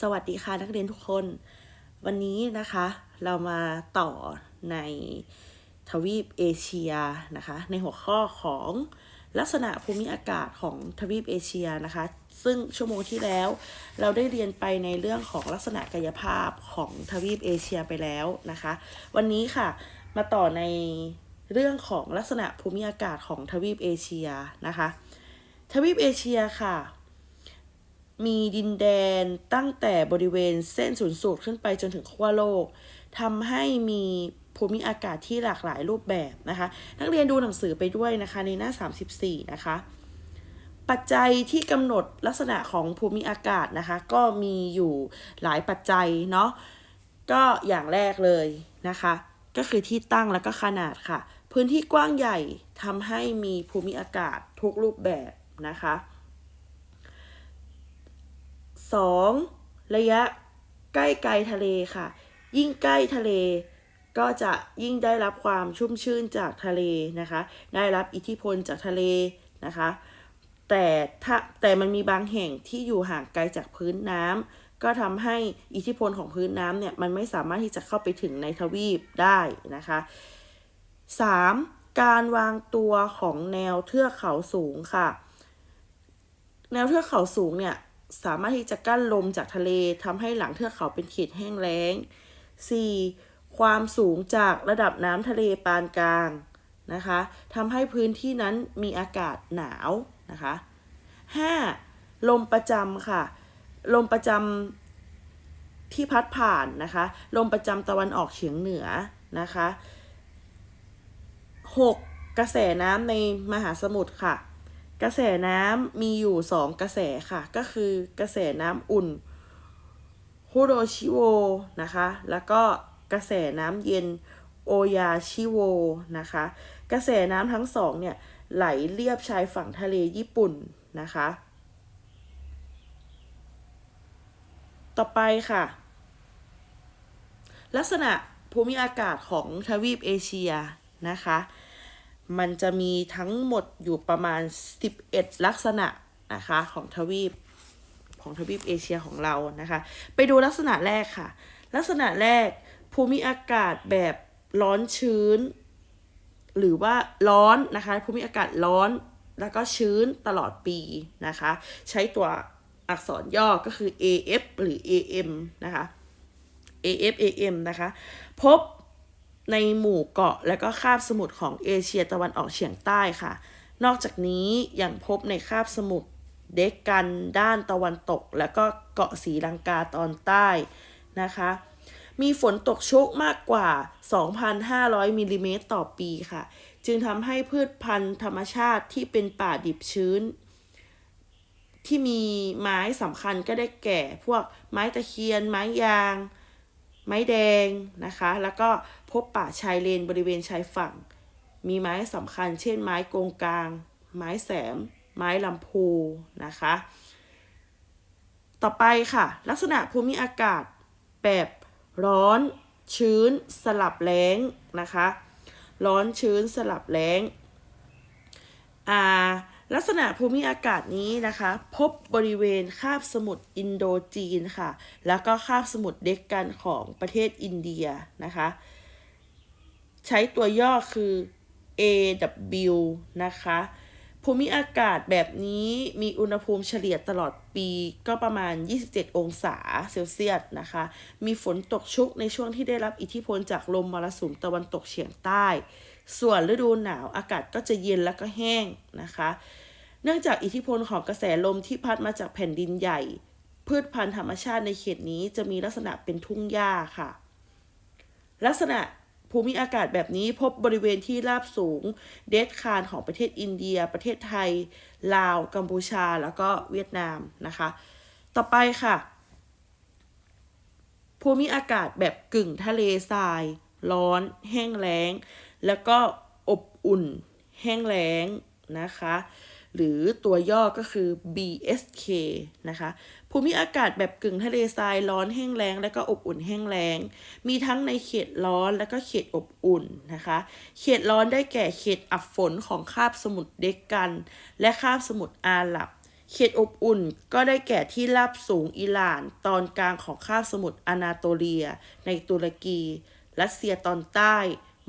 สวัสดีค่ะนักเรียนทุกคน วันนี้นะคะเรามาต่อในทวีปเอเชียนะคะในหัวข้อของลักษณะภูมิอากาศของทวีปเอเชียนะคะ ซึ่งชั่วโมงที่แล้ว เราได้เรียนไปในเรื่องของลักษณะกายภาพของทวีปเอเชียไปแล้วนะคะ วันนี้ค่ะมาต่อในเรื่องของลักษณะภูมิอากาศของทวีปเอเชียนะคะ ทวีปเอเชียค่ะ มีดินแดนตั้งแต่บริเวณเส้นศูนย์สูตรขึ้นไปจนถึงขั้วโลกทำให้มีภูมิอากาศที่หลากหลายรูปแบบนะคะ นักเรียนดูหนังสือไปด้วยนะคะในหน้า 34 นะคะ ปัจจัยที่กำหนดลักษณะของภูมิอากาศนะคะ ก็มีอยู่หลายปัจจัยเนาะก็อย่างแรกเลยนะคะ ก็คือที่ตั้งแล้วก็ขนาดค่ะ พื้นที่กว้างใหญ่ทำให้มีภูมิอากาศทุกรูปแบบนะคะ 2. ระยะใกล้ไกลทะเลค่ะ ยิ่งใกล้ทะเล ก็จะยิ่งได้รับความชุ่มชื่นจากทะเลนะคะ ได้รับอิทธิพลจากทะเลนะคะ แต่ถ้าแต่มันมีบางแห่งที่อยู่ห่างไกลจากพื้นน้ำก็ทำให้อิทธิพลของพื้นน้ำเนี่ยมันไม่สามารถที่จะเข้าไปถึงในทวีปได้นะคะ 3. การวางตัวของแนวเทือกเขาสูงค่ะ แนวเทือกเขาสูงเนี่ย สามารถที่จะกั้นลมจากทะเลทำให้หลังเทือกเขาเป็นเขตแห้งแล้ง 4. ความสูงจากระดับน้ำทะเลปานกลางนะคะทำให้พื้นที่นั้นมีอากาศหนาวนะคะ 5. ลมประจำค่ะ ลมประจำที่พัดผ่านนะคะ ลมประจำตะวันออกเฉียงเหนือนะคะ 6. กระแสน้ำในมหาสมุทรค่ะ กระแสน้ำมีอยู่สองกระแสค่ะ ก็คือกระแสน้ำอุ่นฮูโรชิโวนะคะ แล้วก็กระแสน้ำเย็นโอยาชิโวนะคะ กระแสน้ำทั้งสองเนี่ยไหลเลียบชายฝั่งทะเลญี่ปุ่นนะคะ ต่อไปค่ะ ลักษณะภูมิอากาศของทวีปเอเชียนะคะ มันจะมีทั้งหมดอยู่ประมาณ 11 ลักษณะนะคะของทวีปของทวีปเอเชียของเรานะคะ ไปดูลักษณะแรกค่ะ ลักษณะแรกภูมิอากาศแบบร้อนชื้น หรือว่าร้อนนะคะ ภูมิอากาศร้อนแล้วก็ชื้นตลอดปีนะคะ ใช้ตัวอักษรย่อก็คือ AF หรือ AM นะคะ AF AM นะคะ พบ ในหมู่เกาะและก็คาบสมุทรของเอเชียตะวันออกเฉียงใต้ค่ะ นอกจากนี้ยังพบในคาบสมุทรเด็กกันด้านตะวันตก และก็เกาะสีลังกาตอนใต้นะคะ มีฝนตกชุกมากกว่า 2,500มิลลิเมตรต่อปีค่ะ จึงทำให้พืชพันธุ์ธรรมชาติที่เป็นป่าดิบชื้น ที่มีไม้สำคัญก็ได้แก่พวกไม้ตะเคียน ไม้ยาง ไม้แดงนะคะ แล้วก็ บป่าชายเลนบริเวณชายฝั่ง มีไม้สำคัญ เช่น ไม้โกงกลาง ไม้แสม ไม้ลำพูนะคะ ต่อไปค่ะ ลักษณะภูมิอากาศแบบร้อนชื้นสลับแล้งนะคะ ร้อนชื้นสลับแล้งอ่าลักษณะภูมิอากาศนี้นะคะ พบบริเวณคาบสมุทรอินโดจีนค่ะ แล้วก็คาบสมุทรเด็กกันของประเทศอินเดียนะคะ ใช้ตัวย่อคือ AW นะคะ ภูมิอากาศแบบนี้มีอุณหภูมิเฉลี่ยตลอดปีก็ประมาณ 27 องศาเซลเซียสนะคะ มีฝนตกชุกในช่วงที่ได้รับอิทธิพลจากลมมรสุมตะวันตกเฉียงใต้ ส่วนฤดูหนาวอากาศก็จะเย็นแล้วก็แห้งนะคะ เนื่องจากอิทธิพลของกระแสลมที่พัดมาจากแผ่นดินใหญ่ พืชพันธุ์ธรรมชาติในเขตนี้จะมีลักษณะเป็นทุ่งหญ้าค่ะ ลักษณะ ภูมิอากาศแบบนี้พบบริเวณที่ราบสูง เดดคานของประเทศอินเดีย ประเทศไทย ลาว กัมพูชา แล้วก็เวียดนามนะคะ ต่อไปค่ะ ภูมิอากาศแบบกึ่งทะเลทราย ร้อน แห้งแล้ง แล้วก็อบอุ่น แห้งแล้งนะคะ หรือตัวย่อก็คือ BSK นะคะ ภูมิอากาศแบบกึ่งทะเลทรายร้อนแห้งแล้ง และก็อบอุ่นแห้งแล้ง มีทั้งในเขตร้อนและก็เขตอบอุ่นนะคะ เขตร้อนได้แก่เขตอับฝนของคาบสมุทรเด็กกัน และคาบสมุทรอาหรับเขตอบอุ่นก็ได้แก่ที่ราบสูงอิหร่าน ตอนกลางของคาบสมุทรอนาโตเลีย ในตุรกี รัสเซียตอนใต้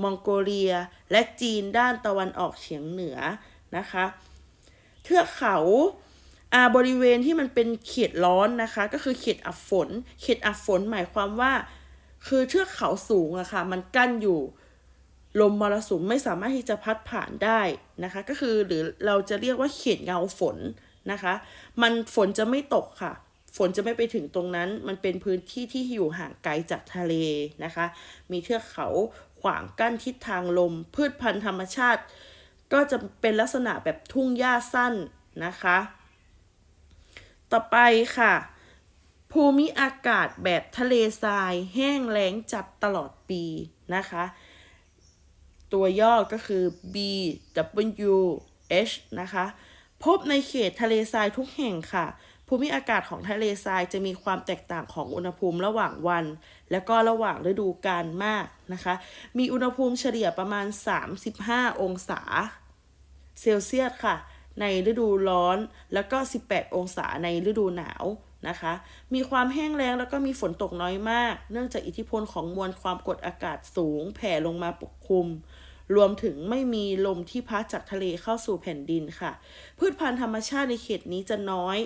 มองโกเลีย และจีนด้านตะวันออกเฉียงเหนือนะคะ เทือกเขาอาบริเวณที่มันเป็นเขตร้อนนะคะ ก็คือเขตอับฝน เขตอับฝนหมายความว่า คือเทือกเขาสูงอะค่ะมันกั้นอยู่ลมมรสุมไม่สามารถที่จะพัดผ่านได้นะคะ ก็คือหรือเราจะเรียกว่าเขตเงาฝนนะคะ มันฝนจะไม่ตกค่ะ ฝนจะไม่ไปถึงตรงนั้น มันเป็นพื้นที่ที่อยู่ห่างไกลจากทะเลนะคะ มีเทือกเขาขวางกั้นทิศทางลม พืชพันธุ์ธรรมชาติ ก็จะเป็นลักษณะแบบทุ่งหญ้าสั้นนะคะ ต่อไปค่ะ ภูมิอากาศแบบทะเลทราย แห้งแล้งจัดตลอดปีนะคะ ตัวย่อก็คือ BWH นะคะ พบในเขตทะเลทรายทุกแห่งค่ะ ภูมิอากาศของทะเลทรายจะมีความแตกต่างของอุณหภูมิระหว่างวัน และก็ระหว่างฤดูกาลมากนะคะ มีอุณหภูมิเฉลี่ยประมาณ 35 องศาเซลเซียสค่ะ ในฤดูร้อนแล้วก็ 18 องศาในฤดูหนาวนะคะ มีความแห้งแล้งแล้วก็มีฝนตกน้อยมาก เนื่องจากอิทธิพลของมวลความกดอากาศสูง แผ่ลงมาปกคลุม รวมถึงไม่มีลมที่พัดจากทะเลเข้าสู่แผ่นดินค่ะ พืชพันธุ์ธรรมชาติในเขตนี้จะน้อย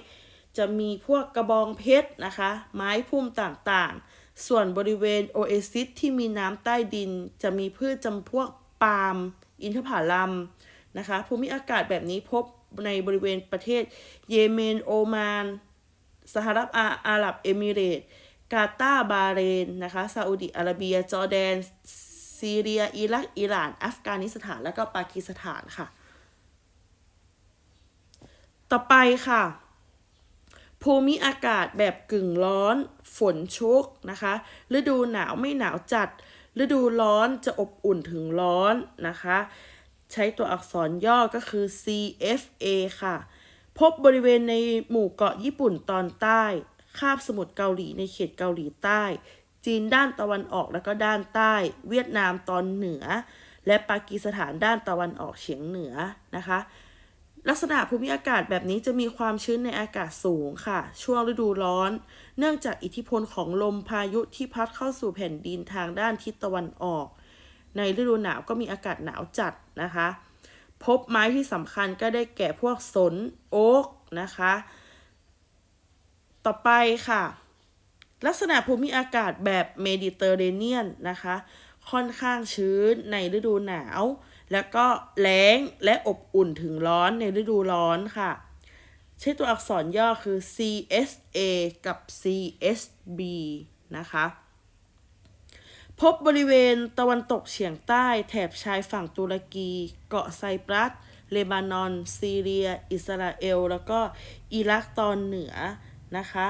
จะมีพวกกระบองเพชรนะคะ ไม้พุ่มต่างๆ ส่วนบริเวณโอเอซิสที่มีน้ำใต้ดิน จะมีพืชจำพวกปาล์ม อินทผลัมนะคะภูมิอากาศแบบนี้พบในบริเวณประเทศ เยเมนโอมานสหรัฐอาหรับเอมิเรตสกาตาบาเรนนะคะซาอุดิอาระเบีย จอร์แดน ซีเรีย อิรัก อิหร่าน อัฟกานิสถาน และก็ปากีสถานค่ะ ต่อไปค่ะ ภูมิอากาศแบบกึ่งร้อน ฝนชุกนะคะ ฤดูหนาวไม่หนาวจัด ฤดูร้อนจะอบอุ่นถึงร้อนนะคะ ใช้ตัวอักษรย่อก็คือ CFA ค่ะ พบบริเวณในหมู่เกาะญี่ปุ่นตอนใต้ คาบสมุทรเกาหลีในเขตเกาหลีใต้ จีนด้านตะวันออกและก็ด้านใต้ เวียดนามตอนเหนือ และปากีสถานด้านตะวันออกเฉียงเหนือนะคะ ลักษณะภูมิอากาศแบบนี้จะมีความชื้นในอากาศสูงค่ะ ช่วงฤดูร้อน เนื่องจากอิทธิพลของลมพายุที่พัดเข้าสู่แผ่นดินทางด้านทิศตะวันออก ในฤดูหนาวก็มีอากาศหนาวจัดนะคะ พบไม้ที่สำคัญก็ได้แก่พวกสนโอ๊กนะคะ ต่อไปค่ะ ลักษณะภูมิอากาศแบบเมดิเตอร์เรเนียนนะคะ ค่อนข้างชื้นในฤดูหนาว แล้วก็แล้งและอบอุ่นถึงร้อนในฤดูร้อนค่ะ ใช้ตัวอักษรย่อคือ CSA กับ CSB นะคะ พบบริเวณตะวันตกเฉียงใต้แถบชายฝั่งตุรกี เกาะไซปรัส เลบานอน ซีเรีย อิสราเอล แล้วก็อิรักตอนเหนือนะคะ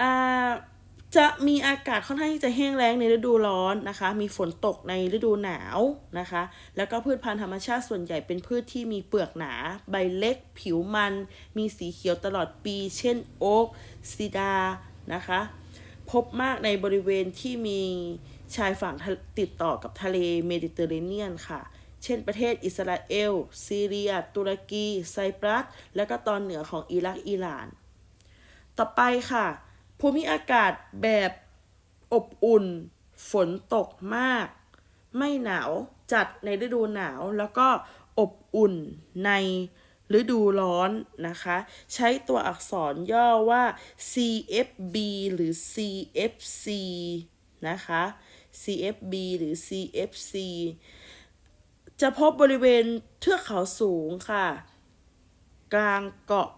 อ่า จะมีอากาศค่อนข้างที่จะแห้งแล้งในฤดูร้อนนะคะ มีฝนตกในฤดูหนาวนะคะ แล้วก็พืชพันธุ์ธรรมชาติส่วนใหญ่เป็นพืชที่มีเปลือกหนา ใบเล็ก ผิวมัน มีสีเขียวตลอดปี เช่นโอ๊กซิดา นะคะ พบมากในบริเวณที่มีชายฝั่งติดต่อกับทะเลเมดิเตอร์เรเนียนค่ะ เช่นประเทศอิสราเอล ซีเรีย ตุรกี ไซปรัส และก็ตอนเหนือของอิรัก อิหร่าน ต่อไปค่ะ ภูมิอากาศแบบอบอุ่น ฝนตกมาก ไม่หนาวจัดในฤดูหนาวแล้วก็อบอุ่นในฤดูร้อนนะคะ ใช้ตัวอักษรย่อว่า CFB หรือ CFC นะคะ CFB หรือ CFC จะพบบริเวณเทือกเขาสูงค่ะ กลางเกาะ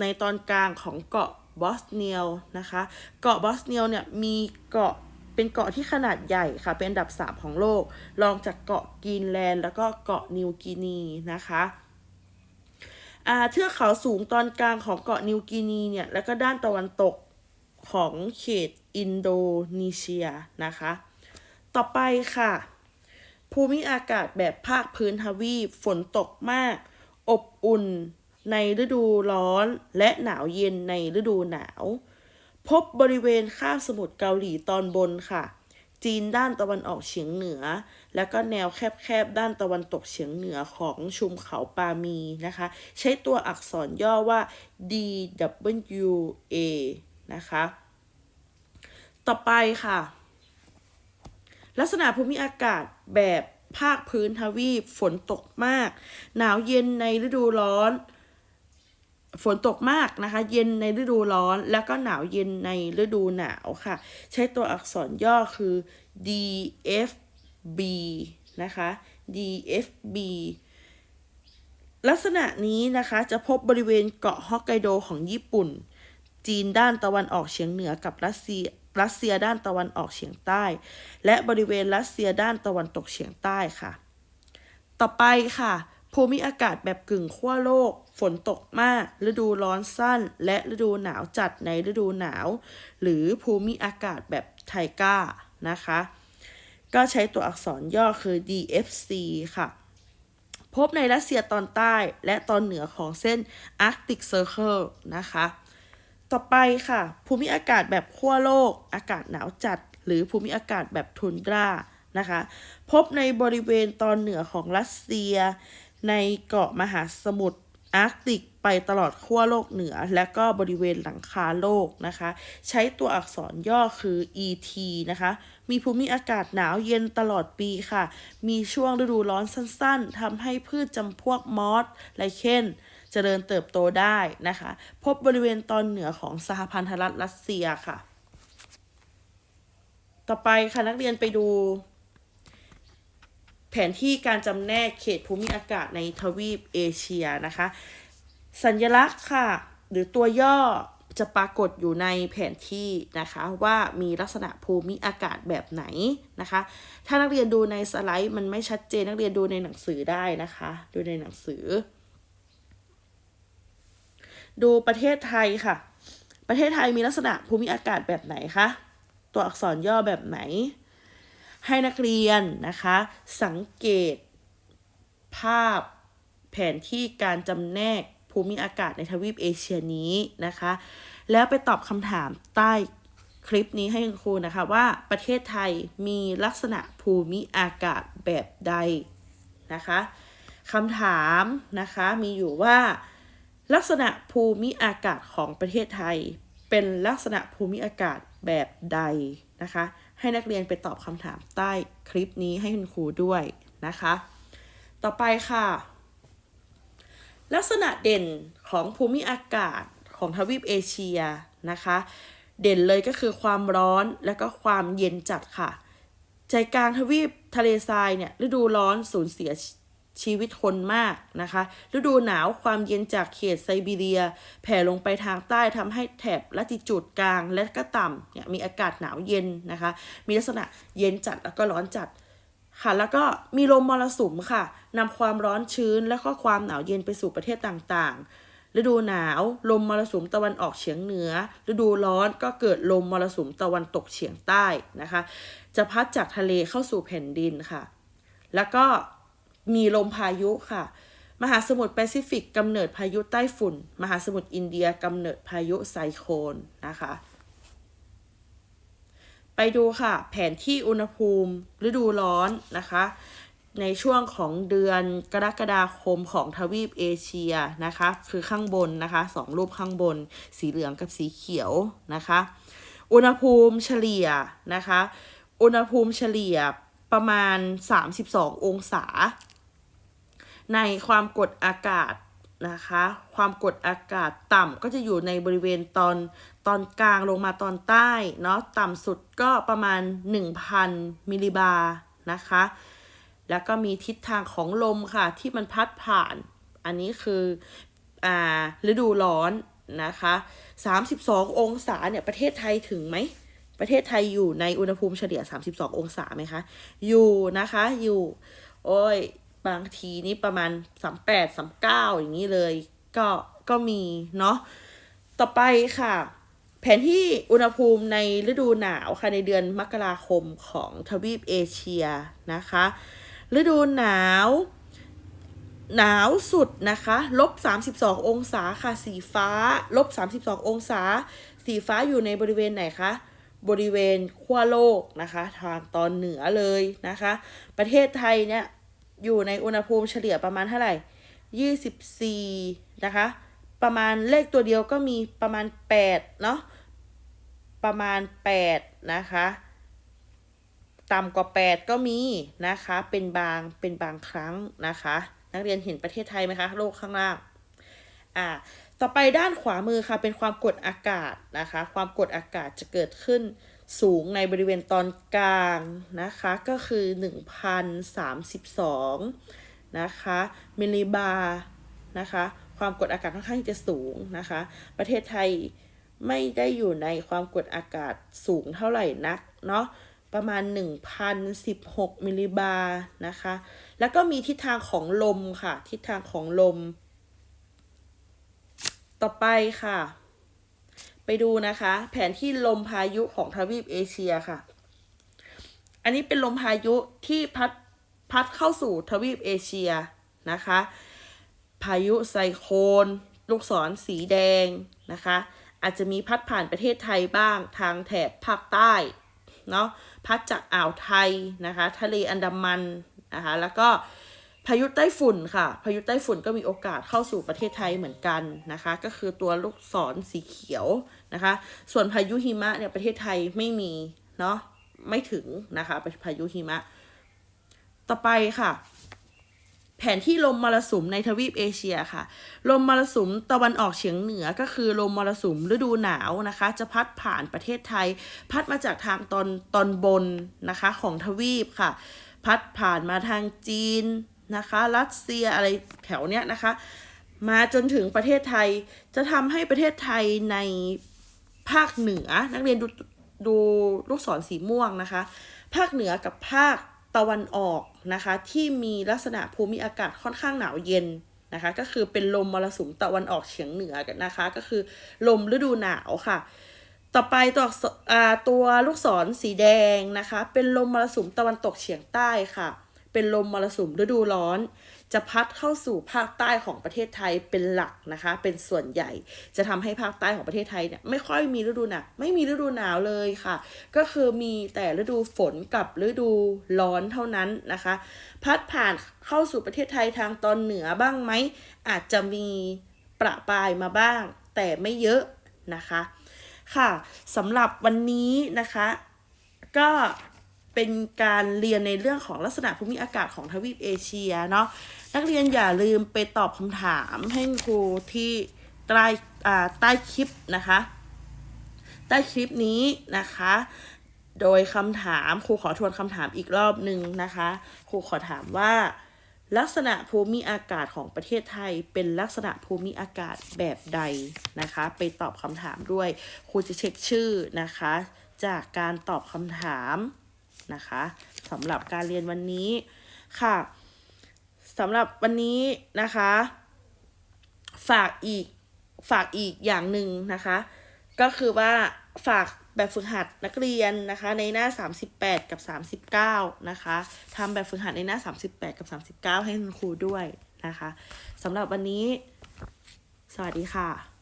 ในตอนกลางของเกาะ บอสเนียลนะคะ เกาะบอสเนียลเนี่ยมีเกาะเป็นเกาะที่ขนาดใหญ่ค่ะ เป็นอันดับ 3 ของโลก รองจากเกาะกรีนแลนด์ แล้วก็เกาะนิวกินีนะคะเทือกเขาสูงตอนกลางของเกาะนิวกินีเนี่ย แล้วก็ด้านตะวันตกของเขตอินโดนีเซียนะคะ ต่อไปค่ะ ภูมิอากาศแบบภาคพื้นทวีปฝนตกมาก อบอุ่น ในฤดูร้อนและหนาวเย็นในฤดูหนาว พบบริเวณคาบสมุทรเกาหลีตอนบนค่ะ จีนด้านตะวันออกเฉียงเหนือ แล้วก็แนวแคบๆด้านตะวันตกเฉียงเหนือของชุมเขาปามีนะคะ ใช้ตัวอักษรย่อว่า DWA นะคะ ต่อไปค่ะ ลักษณะภูมิอากาศแบบภาคพื้นทวีปฝนตกมาก หนาวเย็นในฤดูร้อน ฝนตกมากนะคะ เย็นในฤดูร้อน แล้วก็หนาวเย็นในฤดูหนาวค่ะ ใช้ตัวอักษรย่อคือ DFB นะคะ DFB ลักษณะนี้นะคะจะพบบริเวณเกาะฮอกไกโดของญี่ปุ่น จีนด้านตะวันออกเฉียงเหนือกับรัสเซียรัสเซียด้านตะวันออกเฉียงใต้ และบริเวณรัสเซียด้านตะวันตกเฉียงใต้ค่ะ ต่อไปค่ะ ภูมิอากาศแบบกึ่งขั้วโลก ฝนตกมาก ฤดูร้อนสั้น และฤดูหนาวจัดในฤดูหนาว หรือภูมิอากาศแบบไทก้านะคะ ก็ใช้ตัวอักษรย่อคือ DFC ค่ะ พบในรัสเซียตอนใต้และตอนเหนือของเส้น Arctic Circle นะคะ ต่อไปค่ะ ภูมิอากาศแบบขั้วโลก อากาศหนาวจัด หรือภูมิอากาศแบบทุนดรานะคะ พบในบริเวณตอนเหนือของรัสเซีย ในเกาะมหาสมุทรอาร์กติกไปตลอดขั้วโลกเหนือ และก็บริเวณหลังคาโลกนะคะ ใช้ตัวอักษรย่อคือ ET นะคะ มีภูมิอากาศหนาวเย็นตลอดปีค่ะ มีช่วงฤดูร้อนสั้นๆทำให้พืชจำพวกมอสไลเคนเจริญเติบโตได้นะคะ พบบริเวณตอนเหนือของสหพันธรัฐรัสเซียค่ะ ต่อไปค่ะนักเรียนไปดู ผนที่การจำแนกเขตภูมิอากาศในทวีปเอเชียนะคะ สัญลักษณ์ค่ะ หรือตัวย่อจะปรากฏอยู่ในแผนที่นะคะว่ามีลักษณะภูมิอากาศแบบไหนนะคะ ถ้านักเรียนดูในสไลด์มันไม่ชัดเจนนักเรียนดูในหนังสือได้นะคะ ดูในหนังสือ ดูประเทศไทยค่ะ ประเทศไทยมีลักษณะภูมิอากาศแบบไหนคะตัวอักษรย่อแบบไหน ให้นักเรียนนะคะ สังเกต ภาพแผนที่การจำแนกภูมิอากาศในทวีปเอเชียนี้นะคะ แล้วไปตอบคำถามใต้คลิปนี้ให้คุณครูนะคะว่าประเทศไทยมีลักษณะภูมิอากาศแบบใดนะคะคำถามนะคะมีอยู่ว่าลักษณะภูมิอากาศของประเทศไทย เป็นลักษณะภูมิอากาศแบบใดนะคะ ให้นักเรียนไปตอบคำถามใต้คลิปนี้ให้คุณครูด้วยนะคะ ต่อไปค่ะ ลักษณะเด่นของภูมิอากาศของทวีปเอเชียนะคะ เด่นเลยก็คือความร้อนและก็ความเย็นจัดค่ะ ใจกลางทวีปทะเลทรายเนี่ยฤดูร้อนสูญเสีย ชีวิตคนมากนะคะ ฤดูหนาวความเย็นจากเขตไซบีเรีย แผ่ลงไปทางใต้ทำให้แถบลัติจูดกลางและก็ต่ำเนี่ยมีอากาศหนาวเย็นนะคะ มีลักษณะเย็นจัดแล้วก็ร้อนจัดค่ะ แล้วก็มีลมมรสุมค่ะนำความร้อนชื้นและก็ความหนาวเย็นไปสู่ประเทศต่างๆ ฤดูหนาวลมมรสุมตะวันออกเฉียงเหนือ ฤดูร้อนก็เกิดลมมรสุมตะวันตกเฉียงใต้นะคะ จะพัดจากทะเลเข้าสู่แผ่นดินค่ะ แล้วก็ มีลมพายุค่ะ มหาสมุทรแปซิฟิกกำเนิดพายุใต้ฝุ่น มหาสมุทรอินเดียกำเนิดพายุไซโคลนนะคะ ไปดูค่ะ แผนที่อุณหภูมิฤดูร้อนนะคะ ในช่วงของเดือนกรกฎาคมของทวีปเอเชียนะคะ คือข้างบนนะคะสองรูปข้างบน สีเหลืองกับสีเขียวนะคะ อุณหภูมิเฉลี่ยนะคะ อุณหภูมิเฉลี่ยประมาณ 32 องศา ในความกดอากาศนะคะ ความกดอากาศต่ำก็จะอยู่ในบริเวณตอนตอนกลางลงมาตอนใต้เนาะต่ำสุดก็ประมาณ 1,000 มิลลิบาร์นะคะ แล้วก็มีทิศทางของลมค่ะที่มันพัดผ่าน อันนี้คืออ่าฤดูร้อนนะคะ32 องศาเนี่ยประเทศไทยถึงไหม ประเทศไทยอยู่ในอุณหภูมิเฉลี่ย 32 องศาไหมคะ อยู่นะคะ อยู่ โอ้ย บางทีนี่ประมาณ38 39อย่างนี้เลย ก็ก็มีเนาะต่อไปค่ะ แผนที่อุณหภูมิในฤดูหนาวค่ะในเดือนมกราคมของทวีปเอเชียนะคะ ฤดูหนาวหนาวสุดนะคะลบ32 องศาค่ะ สีฟ้าลบ32 องศา สีฟ้าอยู่ในบริเวณไหนคะ บริเวณขั้วโลกนะคะ ทางตอนเหนือเลยนะคะ ประเทศไทยเนี่ย อยู่ในอุณหภูมิเฉลี่ยประมาณเท่าไหร่ 24 นะคะ ประมาณเลขตัวเดียวก็มีประมาณ 8 เนาะ ประมาณ 8 นะคะ ต่ำกว่า 8 ก็มีนะคะ เป็นบาง เป็นบางครั้งนะคะ นักเรียนเห็นประเทศไทยไหมคะ โลกข้างล่าง อ่า ต่อไปด้านขวามือค่ะ เป็นความกดอากาศนะคะ ความกดอากาศจะเกิดขึ้น สูงในบริเวณตอนกลางนะคะก็คือ 1,032นะคะมิลลิบาร์นะคะความกดอากาศค่อนข้างจะสูงนะคะประเทศไทยไม่ได้อยู่ในความกดอากาศสูงเท่าไหร่นักเนาะประมาณ 1,016มิลลิบาร์นะคะแล้วก็มีทิศทางของลมค่ะ ทิศทางของลม ต่อไปค่ะ ไปดูนะคะ แผนที่ลมพายุของทวีปเอเชียค่ะ อันนี้เป็นลมพายุที่พัดพัดเข้าสู่ทวีปเอเชียนะคะ พายุไซโคลนลูกศรสีแดงนะคะ อาจจะมีพัดผ่านประเทศไทยบ้างทางแถบภาคใต้เนาะพัดจากอ่าวไทยนะคะ ทะเลอันดามันนะคะ แล้วก็ พายุไต้ฝุ่นค่ะ พายุไต้ฝุ่นก็มีโอกาสเข้าสู่ประเทศไทยเหมือนกันนะคะ ก็คือตัวลูกศรสีเขียวนะคะ ส่วนพายุหิมะเนี่ยประเทศไทยไม่มีเนาะไม่ถึงนะคะพายุหิมะ ต่อไปค่ะ แผนที่ลมมรสุมในทวีปเอเชียค่ะ ลมมรสุมตะวันออกเฉียงเหนือก็คือลมมรสุมฤดูหนาวนะคะ จะพัดผ่านประเทศไทย พัดมาจากทางตอนตอนบนนะคะของทวีปค่ะ พัดผ่านมาทางจีน นะคะรัสเซียอะไรแถวเนี้ยนะคะ มาจนถึงประเทศไทยจะทำให้ประเทศไทยในภาคเหนือ นักเรียนดูดูลูกศรสีม่วงนะคะ ภาคเหนือกับภาคตะวันออกนะคะ ที่มีลักษณะภูมิอากาศค่อนข้างหนาวเย็นนะคะก็คือเป็นลมมรสุมตะวันออกเฉียงเหนือกันนะคะ ก็คือลมฤดูหนาวค่ะ ต่อไปตัวตัวลูกศรสีแดงนะคะ เป็นลมมรสุมตะวันตกเฉียงใต้ค่ะ เป็นลมมรสุมฤดูร้อน จะพัดเข้าสู่ภาคใต้ของประเทศไทยเป็นหลักนะคะ เป็นส่วนใหญ่ จะทำให้ภาคใต้ของประเทศไทยเนี่ยไม่ค่อยมีฤดูหนาวไม่มีฤดูหนาวเลยค่ะ ก็คือมีแต่ฤดูฝนกับฤดูร้อนเท่านั้นนะคะ พัดผ่านเข้าสู่ประเทศไทยทางตอนเหนือบ้างไหมอาจจะมีประปรายมาบ้าง แต่ไม่เยอะนะคะ ค่ะสำหรับวันนี้นะคะ ก็ เป็นการเรียนในเรื่องของลักษณะภูมิอากาศของทวีปเอเชียเนาะนักเรียนอย่าลืมไปตอบคำถามให้ครูที่ใต้ใต้คลิปนะคะ ใต้คลิปนี้นะคะ โดยคำถามครูขอทวนคำถามอีกรอบหนึ่งนะคะครูขอถามว่า ลักษณะภูมิอากาศของประเทศไทยเป็นลักษณะภูมิอากาศแบบใดนะคะ ไปตอบคำถามด้วยครูจะเช็คชื่อนะคะ จากการตอบคำถาม นะคะสำหรับการเรียนวันนี้ค่ะสำหรับวันนี้นะคะ ฝากอีกฝากอีกอย่างหนึ่งนะคะ ก็คือว่าฝากแบบฝึกหัดนักเรียนนะคะ ในหน้า 38 กับ 39 นะคะทำแบบฝึกหัดในหน้า 38 กับ 39 ให้คุณครูด้วยนะคะสำหรับวันนี้ สวัสดีค่ะ